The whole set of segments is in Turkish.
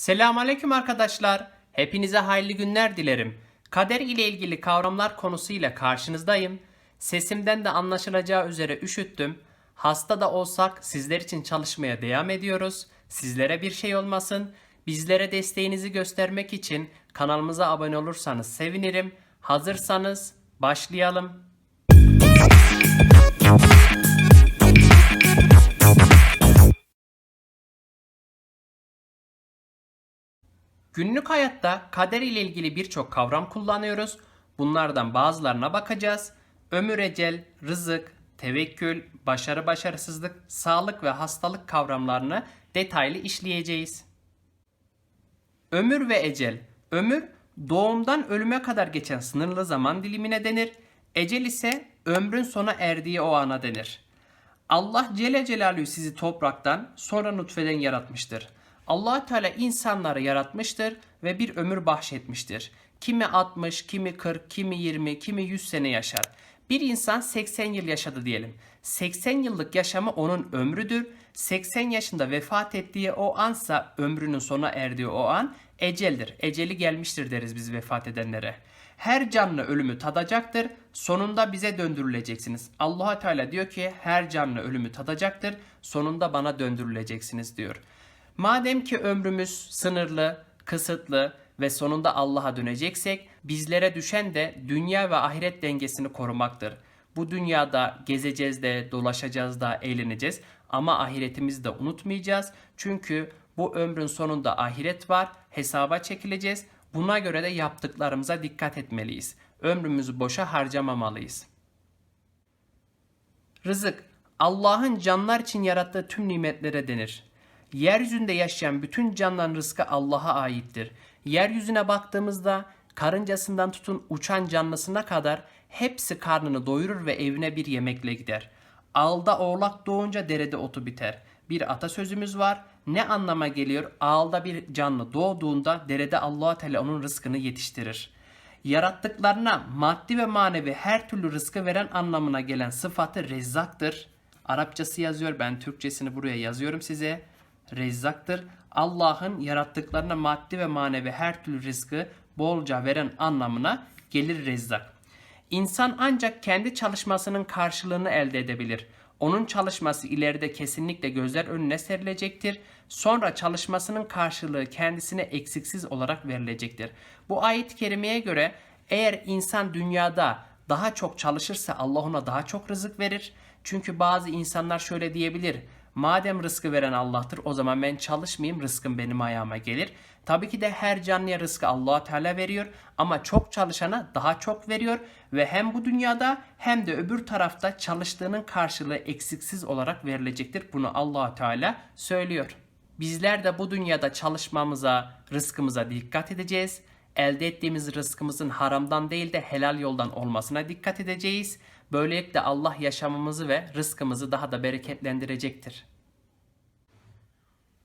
Selamünaleyküm arkadaşlar. Hepinize hayırlı günler dilerim. Kader ile ilgili kavramlar konusuyla karşınızdayım. Sesimden de anlaşılacağı üzere üşüttüm. Hasta da olsak sizler için çalışmaya devam ediyoruz. Sizlere bir şey olmasın. Bizlere desteğinizi göstermek için kanalımıza abone olursanız sevinirim. Hazırsanız başlayalım. Günlük hayatta kader ile ilgili birçok kavram kullanıyoruz. Bunlardan bazılarına bakacağız. Ömür ecel, rızık, tevekkül, başarı başarısızlık, sağlık ve hastalık kavramlarını detaylı işleyeceğiz. Ömür ve ecel. Ömür doğumdan ölüme kadar geçen sınırlı zaman dilimine denir. Ecel ise ömrün sona erdiği o ana denir. Allah Celle Celaluhu sizi topraktan sonra nutfeden yaratmıştır. Allah Teala insanları yaratmıştır ve bir ömür bahşetmiştir. Kimi 60, kimi 40, kimi 20, kimi 100 sene yaşar. Bir insan 80 yıl yaşadı diyelim. 80 yıllık yaşamı onun ömrüdür. 80 yaşında vefat ettiği o ansa ömrünün sona erdiği o an eceldir. Eceli gelmiştir deriz biz vefat edenlere. Her canlı ölümü tadacaktır. Sonunda bize döndürüleceksiniz. allah Teala diyor ki her canlı ölümü tadacaktır. Sonunda bana döndürüleceksiniz diyor. Madem ki ömrümüz sınırlı, kısıtlı ve sonunda Allah'a döneceksek bizlere düşen de dünya ve ahiret dengesini korumaktır. Bu dünyada gezeceğiz de, dolaşacağız da, eğleneceğiz ama ahiretimizi de unutmayacağız. Çünkü bu ömrün sonunda ahiret var, hesaba çekileceğiz. Buna göre de yaptıklarımıza dikkat etmeliyiz. Ömrümüzü boşa harcamamalıyız. Rızık, Allah'ın canlar için yarattığı tüm nimetlere denir. Yeryüzünde yaşayan bütün canlıların rızkı Allah'a aittir. Yeryüzüne baktığımızda karıncasından tutun uçan canlısına kadar hepsi karnını doyurur ve evine bir yemekle gider. Ağılda oğlak doğunca derede otu biter. Bir atasözümüz var. Ne anlama geliyor? Ağılda bir canlı doğduğunda derede Allah Teala onun rızkını yetiştirir. Yarattıklarına maddi ve manevi her türlü rızkı veren anlamına gelen sıfatı rezzaktır. Arapçası yazıyor. Ben Türkçesini buraya yazıyorum size. Rezzaktır. Allah'ın yarattıklarına maddi ve manevi her türlü rızkı bolca veren anlamına gelir rezzak. İnsan ancak kendi çalışmasının karşılığını elde edebilir. Onun çalışması ileride kesinlikle gözler önüne serilecektir. Sonra çalışmasının karşılığı kendisine eksiksiz olarak verilecektir. Bu ayet-i kerimeye göre eğer insan dünyada daha çok çalışırsa Allah ona daha çok rızık verir. Çünkü bazı insanlar şöyle diyebilir. Madem rızkı veren Allah'tır o zaman ben çalışmayayım rızkım benim ayağıma gelir. Tabii ki de her canlıya rızkı allah Teala veriyor ama çok çalışana daha çok veriyor ve hem bu dünyada hem de öbür tarafta çalıştığının karşılığı eksiksiz olarak verilecektir. Bunu allah Teala söylüyor. Bizler de bu dünyada çalışmamıza, rızkımıza dikkat edeceğiz. Elde ettiğimiz rızkımızın haramdan değil de helal yoldan olmasına dikkat edeceğiz. Böylelikle Allah yaşamımızı ve rızkımızı daha da bereketlendirecektir.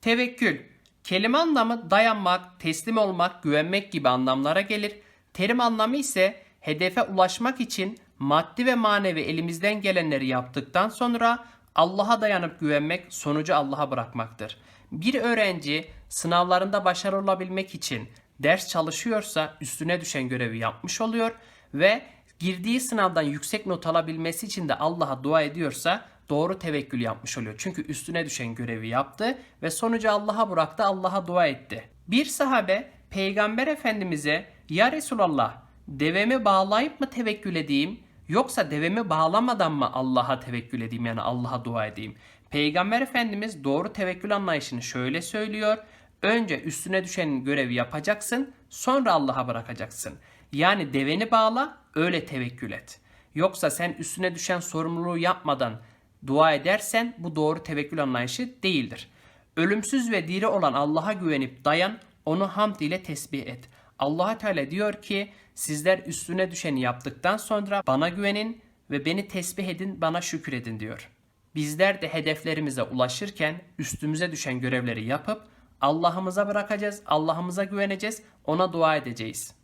Tevekkül Kelime anlamı dayanmak, teslim olmak, güvenmek gibi anlamlara gelir. Terim anlamı ise hedefe ulaşmak için maddi ve manevi elimizden gelenleri yaptıktan sonra Allah'a dayanıp güvenmek, sonucu Allah'a bırakmaktır. Bir öğrenci sınavlarında başarılı olabilmek için ders çalışıyorsa üstüne düşen görevi yapmış oluyor ve girdiği sınavdan yüksek not alabilmesi için de Allah'a dua ediyorsa doğru tevekkül yapmış oluyor. Çünkü üstüne düşen görevi yaptı ve sonucu Allah'a bıraktı, Allah'a dua etti. Bir sahabe Peygamber Efendimiz'e ya Resulallah devemi bağlayıp mı tevekkül edeyim yoksa devemi bağlamadan mı Allah'a tevekkül edeyim yani Allah'a dua edeyim? Peygamber Efendimiz doğru tevekkül anlayışını şöyle söylüyor. Önce üstüne düşen görevi yapacaksın, sonra Allah'a bırakacaksın. Yani deveni bağla, öyle tevekkül et. Yoksa sen üstüne düşen sorumluluğu yapmadan dua edersen bu doğru tevekkül anlayışı değildir. Ölümsüz ve diri olan Allah'a güvenip dayan, onu hamd ile tesbih et. Allah Teala diyor ki sizler üstüne düşeni yaptıktan sonra bana güvenin ve beni tesbih edin, bana şükür edin diyor. Bizler de hedeflerimize ulaşırken üstümüze düşen görevleri yapıp Allah'ımıza bırakacağız, Allah'ımıza güveneceğiz, ona dua edeceğiz.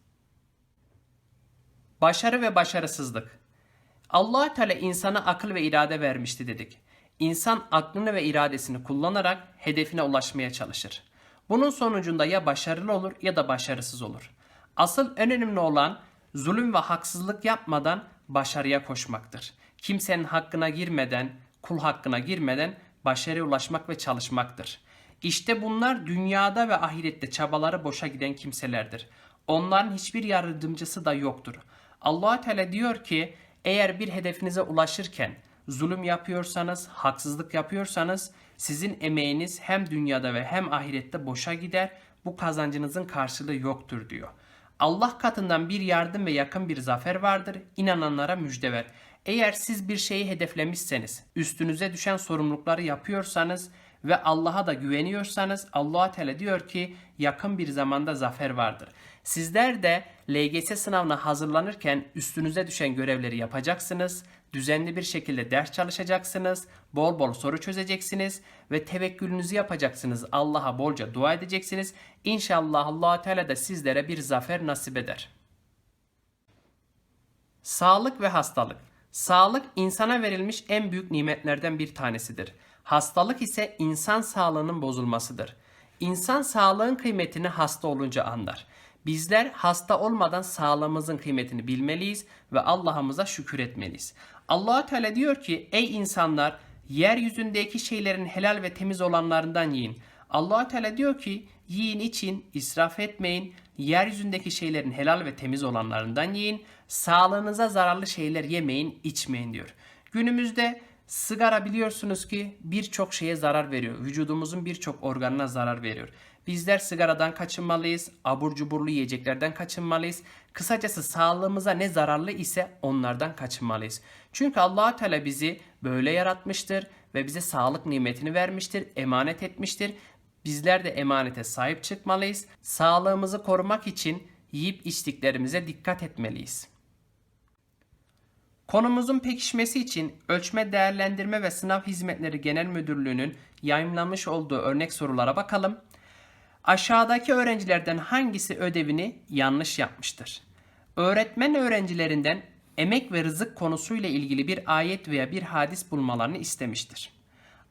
Başarı ve başarısızlık. allah Teala insana akıl ve irade vermişti dedik. İnsan aklını ve iradesini kullanarak hedefine ulaşmaya çalışır. Bunun sonucunda ya başarılı olur ya da başarısız olur. Asıl en önemli olan zulüm ve haksızlık yapmadan başarıya koşmaktır. Kimsenin hakkına girmeden, kul hakkına girmeden başarıya ulaşmak ve çalışmaktır. İşte bunlar dünyada ve ahirette çabaları boşa giden kimselerdir. Onların hiçbir yardımcısı da yoktur. Allah Teala diyor ki eğer bir hedefinize ulaşırken zulüm yapıyorsanız, haksızlık yapıyorsanız sizin emeğiniz hem dünyada ve hem ahirette boşa gider. Bu kazancınızın karşılığı yoktur diyor. Allah katından bir yardım ve yakın bir zafer vardır. İnananlara müjde ver. Eğer siz bir şeyi hedeflemişseniz, üstünüze düşen sorumlulukları yapıyorsanız ve Allah'a da güveniyorsanız Allah Teala diyor ki yakın bir zamanda zafer vardır. Sizler de LGS sınavına hazırlanırken üstünüze düşen görevleri yapacaksınız. Düzenli bir şekilde ders çalışacaksınız. Bol bol soru çözeceksiniz ve tevekkülünüzü yapacaksınız. Allah'a bolca dua edeceksiniz. İnşallah Allah Teala da sizlere bir zafer nasip eder. Sağlık ve hastalık. Sağlık insana verilmiş en büyük nimetlerden bir tanesidir. Hastalık ise insan sağlığının bozulmasıdır. İnsan sağlığın kıymetini hasta olunca anlar. Bizler hasta olmadan sağlığımızın kıymetini bilmeliyiz ve Allah'ımıza şükür etmeliyiz. Allah Teala diyor ki: "Ey insanlar, yeryüzündeki şeylerin helal ve temiz olanlarından yiyin." Allah Teala diyor ki: "Yiyin için israf etmeyin. Yeryüzündeki şeylerin helal ve temiz olanlarından yiyin. Sağlığınıza zararlı şeyler yemeyin, içmeyin." diyor. Günümüzde sigara biliyorsunuz ki birçok şeye zarar veriyor. Vücudumuzun birçok organına zarar veriyor. Bizler sigaradan kaçınmalıyız, abur cuburlu yiyeceklerden kaçınmalıyız. Kısacası sağlığımıza ne zararlı ise onlardan kaçınmalıyız. Çünkü allah Teala bizi böyle yaratmıştır ve bize sağlık nimetini vermiştir, emanet etmiştir. Bizler de emanete sahip çıkmalıyız. Sağlığımızı korumak için yiyip içtiklerimize dikkat etmeliyiz. Konumuzun pekişmesi için Ölçme Değerlendirme ve Sınav Hizmetleri Genel Müdürlüğü'nün yayınlamış olduğu örnek sorulara bakalım. Aşağıdaki öğrencilerden hangisi ödevini yanlış yapmıştır? Öğretmen öğrencilerinden emek ve rızık konusuyla ilgili bir ayet veya bir hadis bulmalarını istemiştir.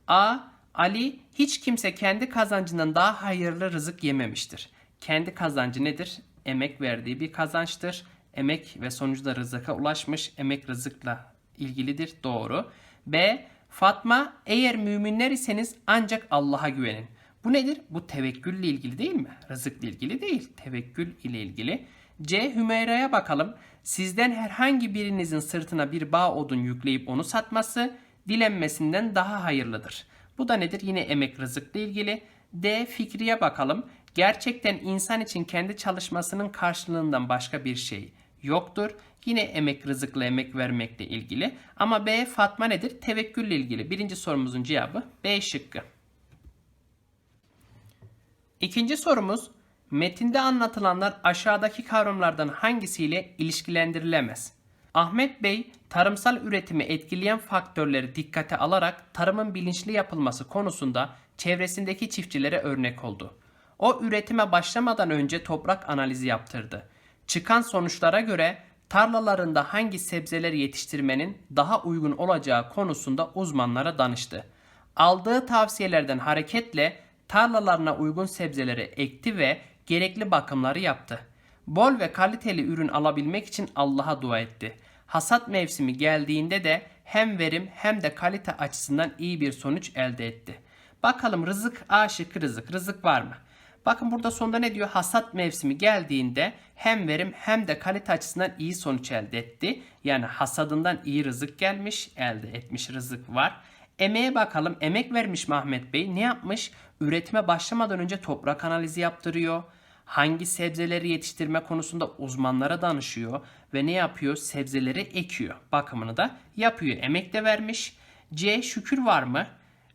A. Ali hiç kimse kendi kazancından daha hayırlı rızık yememiştir. Kendi kazancı nedir? Emek verdiği bir kazançtır. Emek ve sonuçta rızıka ulaşmış. Emek rızıkla ilgilidir. Doğru. B. Fatma eğer müminler iseniz ancak Allah'a güvenin. Bu nedir? Bu tevekkülle ilgili değil mi? Rızıkla ilgili değil. Tevekkül ile ilgili. C. Hümeyra'ya bakalım. Sizden herhangi birinizin sırtına bir bağ odun yükleyip onu satması dilenmesinden daha hayırlıdır. Bu da nedir? Yine emek rızıkla ilgili. D. Fikriye bakalım. Gerçekten insan için kendi çalışmasının karşılığından başka bir şey yoktur. Yine emek rızıkla emek vermekle ilgili. Ama B. Fatma nedir? Tevekkülle ilgili. Birinci sorumuzun cevabı B şıkkı. İkinci sorumuz metinde anlatılanlar aşağıdaki kavramlardan hangisiyle ilişkilendirilemez? Ahmet Bey tarımsal üretimi etkileyen faktörleri dikkate alarak tarımın bilinçli yapılması konusunda çevresindeki çiftçilere örnek oldu. O üretime başlamadan önce toprak analizi yaptırdı. Çıkan sonuçlara göre tarlalarında hangi sebzeleri yetiştirmenin daha uygun olacağı konusunda uzmanlara danıştı. Aldığı tavsiyelerden hareketle tarlalarına uygun sebzeleri ekti ve gerekli bakımları yaptı. Bol ve kaliteli ürün alabilmek için Allah'a dua etti. Hasat mevsimi geldiğinde de hem verim hem de kalite açısından iyi bir sonuç elde etti. Bakalım rızık A şıkkı rızık. Rızık var mı? Bakın burada sonunda ne diyor? Hasat mevsimi geldiğinde hem verim hem de kalite açısından iyi sonuç elde etti. Yani hasadından iyi rızık gelmiş, elde etmiş rızık var. Emeğe bakalım. Emek vermiş Mahmet Bey. Ne yapmış? Üretime başlamadan önce toprak analizi yaptırıyor. Hangi sebzeleri yetiştirme konusunda uzmanlara danışıyor ve ne yapıyor? Sebzeleri ekiyor. Bakımını da yapıyor. Emek de vermiş. C şükür var mı?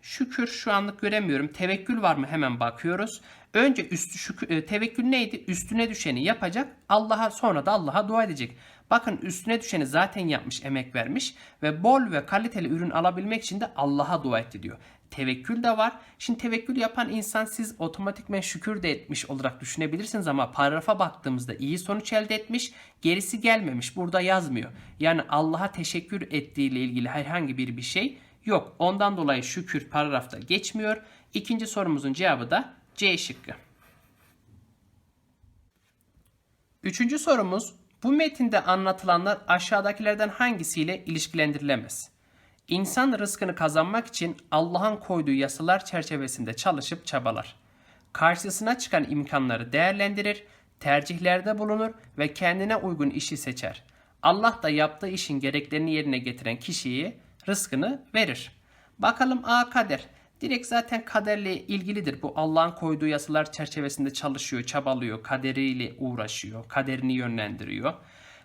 Şükür şu anlık göremiyorum. Tevekkül var mı? Hemen bakıyoruz. Önce üstü şükür, e, tevekkül neydi? Üstüne düşeni yapacak. Allah'a sonra da Allah'a dua edecek. Bakın üstüne düşeni zaten yapmış, emek vermiş ve bol ve kaliteli ürün alabilmek için de Allah'a dua etti diyor tevekkül de var. Şimdi tevekkül yapan insan siz otomatikmen şükür de etmiş olarak düşünebilirsiniz ama paragrafa baktığımızda iyi sonuç elde etmiş, gerisi gelmemiş. Burada yazmıyor. Yani Allah'a teşekkür ettiğiyle ilgili herhangi bir bir şey yok. Ondan dolayı şükür paragrafta geçmiyor. İkinci sorumuzun cevabı da C şıkkı. Üçüncü sorumuz bu metinde anlatılanlar aşağıdakilerden hangisiyle ilişkilendirilemez? İnsan rızkını kazanmak için Allah'ın koyduğu yasalar çerçevesinde çalışıp çabalar. Karşısına çıkan imkanları değerlendirir, tercihlerde bulunur ve kendine uygun işi seçer. Allah da yaptığı işin gereklerini yerine getiren kişiye rızkını verir. Bakalım A kader. Direkt zaten kaderle ilgilidir. Bu Allah'ın koyduğu yasalar çerçevesinde çalışıyor, çabalıyor, kaderiyle uğraşıyor, kaderini yönlendiriyor.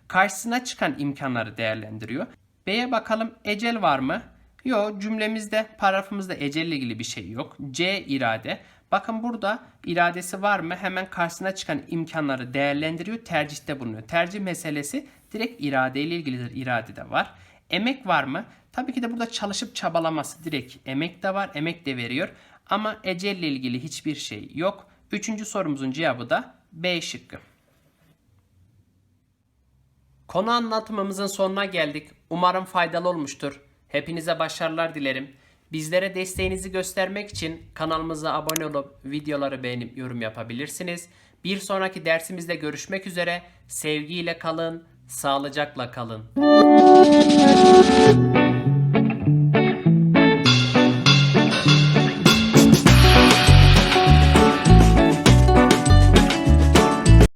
Karşısına çıkan imkanları değerlendiriyor. B'ye bakalım ecel var mı? Yok cümlemizde paragrafımızda ecelle ilgili bir şey yok. C irade. Bakın burada iradesi var mı? Hemen karşısına çıkan imkanları değerlendiriyor, tercihte bulunuyor. Tercih meselesi direkt irade ile ilgilidir. İrade de var. Emek var mı? Tabii ki de burada çalışıp çabalaması direkt emek de var, emek de veriyor. Ama ecelle ilgili hiçbir şey yok. Üçüncü sorumuzun cevabı da B şıkkı. Konu anlatımımızın sonuna geldik. Umarım faydalı olmuştur. Hepinize başarılar dilerim. Bizlere desteğinizi göstermek için kanalımıza abone olup videoları beğenip yorum yapabilirsiniz. Bir sonraki dersimizde görüşmek üzere. Sevgiyle kalın, sağlıcakla kalın.